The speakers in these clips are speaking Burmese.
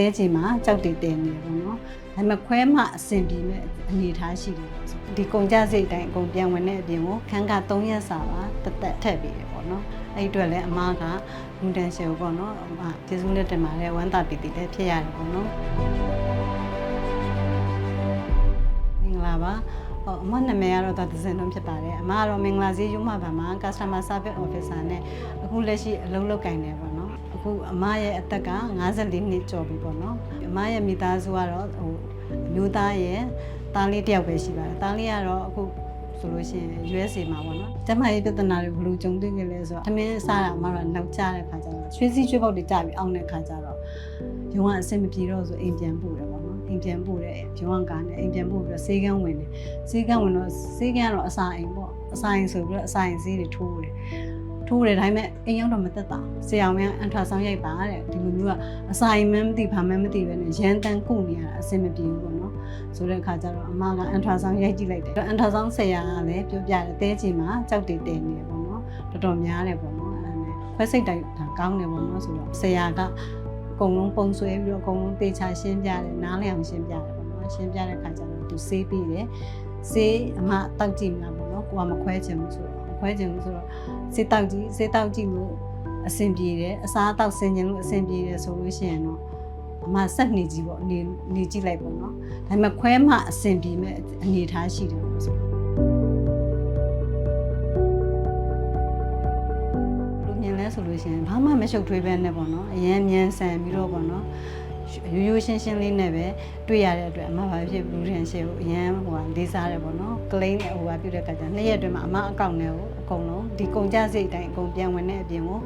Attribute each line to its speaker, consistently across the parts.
Speaker 1: သေးချင်မှာကြောက်တည်တယ်နေတယ်ပေါ့နော်ဒါပေမဲ့ခွဲမှအဆင်ပြေမဲ့အနေအထားရှိတယ်ပေါ့ဆိုဒီကုန်ကြစိတ်တိုင်းအကုန်ပြန်ဝင်တဲ့အပြင်ကိုခန်းက3ရက်စာပါတက်တက်ထည့်ပြီးတယ်ပေါ့နော်အဲ့ဒီအတွက်လည်းအမားကလူတန်ရှယ်ကိုပေါ့နော်အမကျေးဇူးနဲ့တင်ပါတယ်ဝမ်းသာပီတိလည်းဖြစ်ရတယ်ပေါ့နော်မင်္ဂလာပါဟောအမနာမည်ကတော့သဇင်လုံးဖြစ်ပါတယ်အမကတော့မင်္ဂလာဈေးရုံးမှာပါမှာ customer service officer နဲ့အခုလက်ရှိအလုပ်လုပ်ကင်နေပါတော့ အခုအမရဲ့အသက်က54နှစ်ကျော်ပြီပေါ့နော်အမရဲ့မိသားစုကတော့ဟိုအမျိုးသားရဲ့သားလေးတစ်ယောက်ပဲရှိပါတယ်သားလေးကတော့အခုဆိုလို့ရှိရင် USA မှာပေါ့နော်ကျမရဲ့ပြဿနာတွေဘယ်လိုကြုံတွေ့ခဲ့လဲဆိုတော့သမင်းစားတာအမကတော့နောက်ကျတဲ့ခါကျတော့ရွှေစီးရွှေပေါက်တွေကြပြီးအောင်းတဲ့ခါကျတော့ရုံကအဆင်မပြေတော့ဆိုအိမ်ပြန်ပို့တယ်ပေါ့နော်အိမ်ပြန်ပို့တယ်ရုံကကားနဲ့အိမ်ပြန်ပို့ပြီးတော့ဆေးကန်းဝင်တယ်ဆေးကန်းဝင်တော့ဆေးကန်းကတော့အစာအိမ်ပေါ့အစာအိမ်ဆိုပြီးတော့အစာအိမ်ဆေးတွေထိုးတယ် ထိုးတယ်ဒါပေမဲ့အိမ်ရောက်တော့မသက်တာဆရာဝန်ကအန်ထရာဆောင်းရိုက်ပါတဲ့ဒီလိုမျိုးကအစာအိမ်မှန်းမသိဘာမှန်းမသိပဲနဲ့ရန်တန်ကုနေရတာအဆင်မပြေဘူးပေါ့နော်ဆိုတဲ့အခါကျတော့အမကအန်ထရာဆောင်းရိုက်ကြည့်လိုက်တယ်အန်ထရာဆောင်းဆရာကလည်းပြောပြတယ်တဲချင်မှာကြောက်တည်တည်နေတယ်ပေါ့နော်တော်တော်များတယ်ပေါ့နော်အဲ့ဒါနဲ့ခွဲစိတ်တိုင်းဒါကောင်းတယ်ပေါ့နော်ဆိုတော့ဆရာကအကုန်လုံးပုံဆွဲပြီးတော့အကုန်လုံးတေချာရှင်းပြတယ်နားလည်အောင်ရှင်းပြတယ်ပေါ့နော်ရှင်းပြတဲ့အခါကျတော့သူဆေးပြီးတယ် ဆေးအမတောက်ကြည့်မလားပေါ့နော်ကိုကမခွဲချင်ဘူးဆိုတော့မခွဲချင်ဘူးဆိုတော့ဆေးတောက်ကြည့်ဆေးတောက်ကြည့်လို့အဆင်ပြေတယ်အစားအသောက်ဆင်ကျင်လို့အဆင်ပြေတယ်ဆိုလို့ရှိရင်တော့အမဆက်နေကြည့်ပေါ့နေနေကြည့်လိုက်ပေါ့နော်ဒါပေမဲ့ခွဲမှအဆင်ပြေမဲ့အနေအထားရှိတယ်လို့ဆိုလူမြင်လဲဆိုလို့ရှိရင်ဘာမှမရှုပ်ထွေးပဲနဲ့ပေါ့နော်အရင်မြန်ဆန်ပြီးတော့ပေါ့နော် ရိုးရိုးရှင်းရှင်းလေးနဲ့ပဲတွေ့ရတဲ့အတွက်အမဘာဖြစ်ဘူးထင်ရှေ့ကိုအရန်ဟိုဟာလေးစားတယ်ပေါ့နော်ကလိန်းနဲ့ဟိုဟာပြုတဲ့ကကြနှစ်ရက်အတွင်းမှာအမအကောင့်နဲ့ကိုအကုန်လုံးဒီကုန်ကြစိတ်အတိုင်းအကုန်ပြန်ဝင်တဲ့အပြင်ကို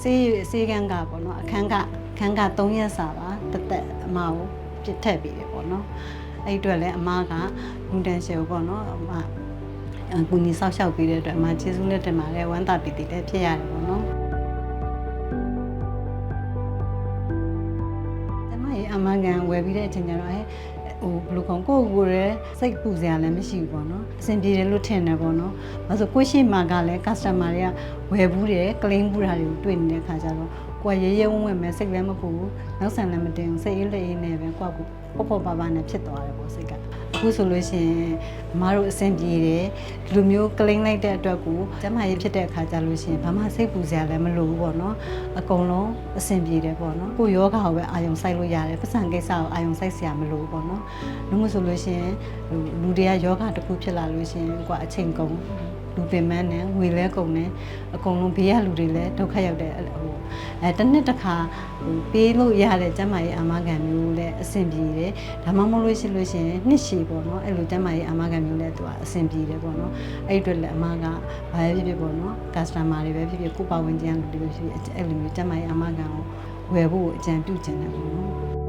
Speaker 1: စေးစေးကန်းကပေါ့နော်အခန်းကအခန်းက3ရက်စာပါတက်တက်အမကိုပြစ်ထည့်ပြီးတယ်ပေါ့နော်အဲ့ဒီအတွက်လည်းအမကလူတန်ရှယ်ကိုပေါ့နော်အမအကူညီဆောက်ရှောက်ပေးတဲ့အတွက်အမကျေးဇူးနဲ့တင်ပါတယ်ဝမ်းသာပီတိလည်းဖြစ်ရတယ်ပေါ့နော် အမကန်ဝယ်ပြီးတဲ့အချိန်ကျတော့အဲဟိုဘယ်လိုကောင်ကိုယ့်ကိုယ်ရဲ့စိတ်ပူစရာလည်းမရှိဘူးပေါ့နော်အဆင်ပြေတယ်လို့ထင်တယ်ပေါ့နော်။ဘာလို့ကိုယ့်ရှိမှကလည်း customer တွေကဝယ်ဘူးတယ် claim ဘူးတာတွေကိုတွေ့နေတဲ့ခါကျတော့ကိုယ်ရဲရဲဝံ့ဝံ့မဲ့စိတ်လည်းမပူဘူးနောက်ဆန်လည်းမတင်ဘူးစိတ်အေးလေးအေးနဲ့ပဲကိုယ့်ကိုပေါ့ပေါ့ပါပါနဲ့ဖြစ်သွားတယ်ပေါ့စိတ်က အခုဆိုလို့ရှိရင်အမားတို့အဆင်ပြေတယ်ဒီလိုမျိုး claim လိုက်တဲ့အတွက်ကိုကျမရေးဖြစ်တဲ့အခါကျလို့ရှိရင်ဘာမှစိတ်ပူစရာလည်းမလိုဘူးပေါ့နော်အကုန်လုံးအဆင်ပြေတယ်ပေါ့နော်ကိုယောဂါကိုပဲအာယုံစိုက်လို့ရတယ်ပတ်စံကိစ္စကိုအာယုံစိုက်စရာမလိုဘူးပေါ့နော်လို့မို့ဆိုလို့ရှိရင်ဟိုလူတွေကယောဂါတစ်ခုဖြစ်လာလို့ရှိရင်ကိုကအချိန်ကုန် လူပင်မနဲ့ငွေလဲကုန်တယ်အကုန်လုံးဘေးကလူတွေလည်းဒုက္ခရောက်တယ်ဟိုအဲတစ်နှစ်တစ်ခါဟိုပေးလို့ရတဲ့ကျမကြီးအာမခံမျိုးလည်းအဆင်ပြေတယ်ဒါမှမဟုတ်လို့ရှိလို့ရှိရင်နှစ်ရှည်ပေါ့နော်အဲ့လိုကျမကြီးအာမခံမျိုးလည်းသူကအဆင်ပြေတယ်ပေါ့နော်အဲ့ဒီအတွက်လည်းအမကဘာပဲဖြစ်ဖြစ်ပေါ့နော် customer တွေပဲဖြစ်ဖြစ်ကိုပါဝင်ကြံလူတွေပဲဖြစ်ဖြစ်အဲ့လိုမျိုးကျမကြီးအာမခံကိုဝယ်ဖို့အကြံပြုချင်တယ်ပေါ့နော်